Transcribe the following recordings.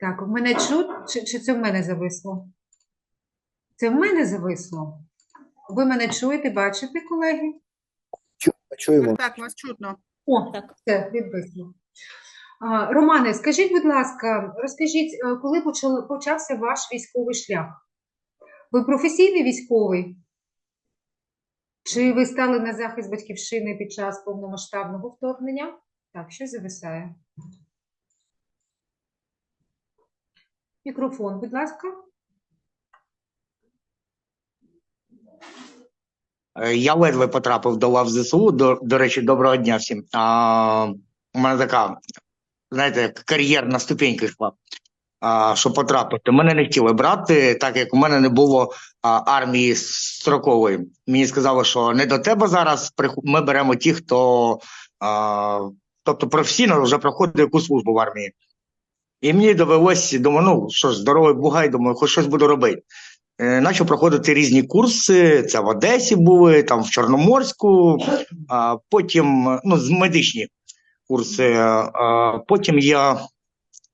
Так, в мене чут, чи, чи це в мене зависло? Це в мене зависло. Ви мене чуєте, бачите, колеги? Чуємо. Так, так, вас чутно. О, так, все, відвисло. Романе, скажіть, будь ласка, розкажіть, е, коли почався ваш військовий шлях? Ви професійний військовий? Чи ви стали на захист батьківщини під час повномасштабного вторгнення? Так, що зависає? Мікрофон, будь ласка. Е, Я ледве потрапив до лав ЗСУ. До, до речі, доброго дня всім. А, у мене така, знаєте, кар'єрна ступенька йшла. А, щоб потрапити. Мене не хотіли брати, так як у мене не було а, армії строкової. Мені сказали, що не до тебе зараз. Ми беремо ті, хто а, тобто професійно вже проходить яку службу в армії. І мені довелось, думаю, ну що ж, здоровий бугай, думаю, хоч щось буду робити. Е, Почав проходити різні курси. Це в Одесі були, там в Чорноморську, а потім ну, медичні курси. А потім я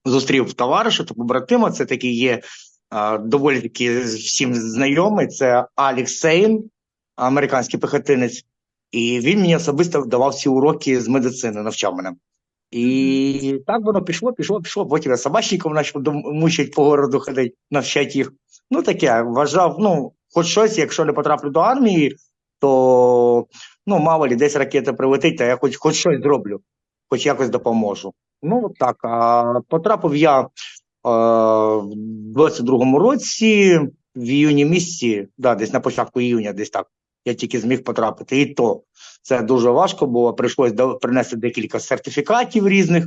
зустрів товариша та побратима. Це такий є а, доволі таки всім знайомий. Це Алекс Сейн, американський пехотинець. І він мені особисто давав всі уроки з медицини, навчав мене. І так воно пішло, пішло, пішло. Потім я собачником почав мучить по городу ходити, навчати їх. Ну таке, вважав, ну, хоч щось, якщо не потраплю до армії, то ну, мало лі, десь ракета прилетить, та я хоч, хоч щось зроблю, хоч якось допоможу. Ну, так. А потрапив я е, в 22-му році, в іюні місяці, да, десь на початку іюня, десь так. Я тільки зміг потрапити. І то це дуже важко було. Прийшлось принести декілька сертифікатів різних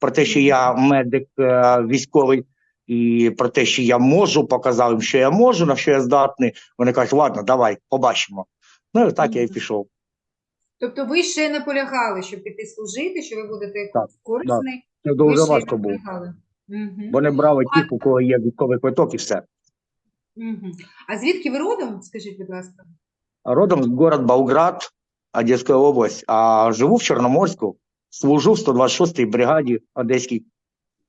про те, що я медик е, військовий, і про те, що я можу, показав їм, що я можу, на що я здатний. Вони кажуть, ладно, давай, побачимо. Ну і так я і пішов. Тобто ви ще наполягали, щоб піти служити, що ви будете Так, корисний? Це дуже важко було. наполягали. Мгм. Вони брали тих, у кого є військовий квиток і все. Мгм. А звідки ви родом, скажіть, будь ласка? Родом город Болград, Одесская область, а живу в Чорноморську, служу в 126-й бригаді Одеській.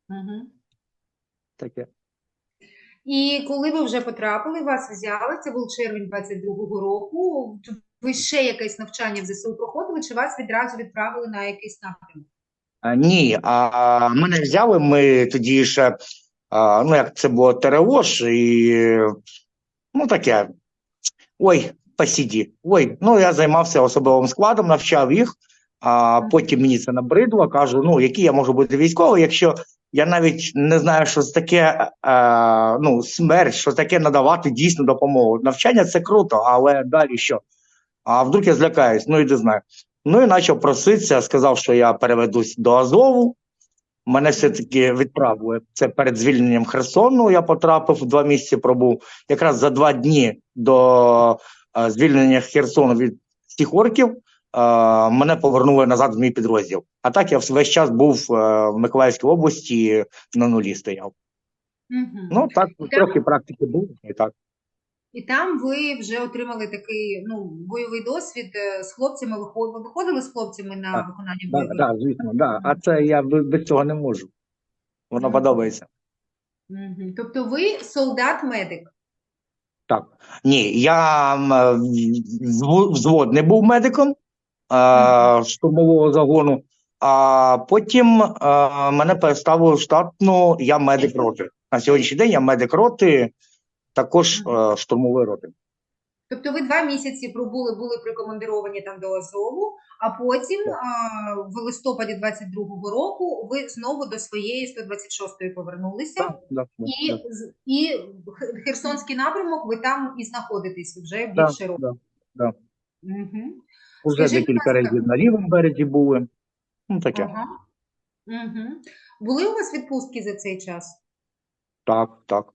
Угу. Таке. І коли ви вже потрапили, вас взяли, це був червень 22-го року, ви ще якесь навчання в ЗСУ проходили, чи вас відразу відправили на якийсь напрямок? А, ні, а мене взяли, ми тоді ще, а, ну як це було ТРОш, і ну таке. Ой, посіді. Ой, ну я займався особовим складом, навчав їх, а потім мені це набридло. Кажу, ну який я можу бути військовий, якщо я навіть не знаю, що це таке, е, ну, смерть, що таке надавати дійсну допомогу. Навчання це круто, але далі що? А вдруг я злякаюсь, ну іди знаю. Ну і почав проситися, сказав, що я переведусь до Азову. Мене все-таки відправили. Це перед звільненням Херсону. Я потрапив два місяці пробув. Якраз за два дні до е, звільнення Херсону від всіх орків е, мене повернули назад в мій підрозділ. А так я весь час був е, в Миколаївській області на нулі стояв. Угу. Ну так, Так. трохи практики було. І так. І там ви вже отримали такий ну, бойовий досвід е, з хлопцями. Ви виходили з хлопцями на Так, виконання бойових? так, звісно, да. А це я без цього не можу. Воно Мгм. подобається. Мгм. Тобто ви солдат-медик? Так. Ні, я е, взвод не був медиком е, штурмового загону, а потім е, мене переставили в штатну, я медик роти. На сьогоднішній день я медик роти, також е, штурмової роти. Тобто ви два місяці пробули, були прикомандировані там до Азову, а потім а, в листопаді 22-го року ви знову до своєї 126-ї повернулися. Так, так, так, І, так. і Херсонський напрямок, ви там і знаходитесь вже більше років. да. Угу. Уже Скажіть, декілька разів на лівому березі були. Ну, таке. Ага. Угу. Були у вас відпустки за цей час? Так, так.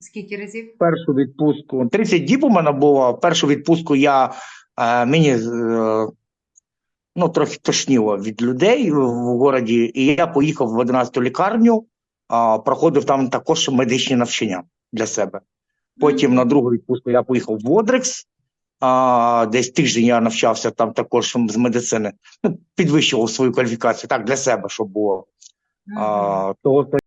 Скільки разів? першу відпустку. 30 діб у мене було. Першу відпустку я е, мені е, ну, трохи тошніло від людей в, городі, і я поїхав в 11-ту лікарню, а, проходив там також медичні навчання для себе. Потім на другу відпустку я поїхав в Одрекс. А, десь тиждень я навчався там також з медицини. Ну, підвищував свою кваліфікацію так для себе, щоб було. Мгм. А, того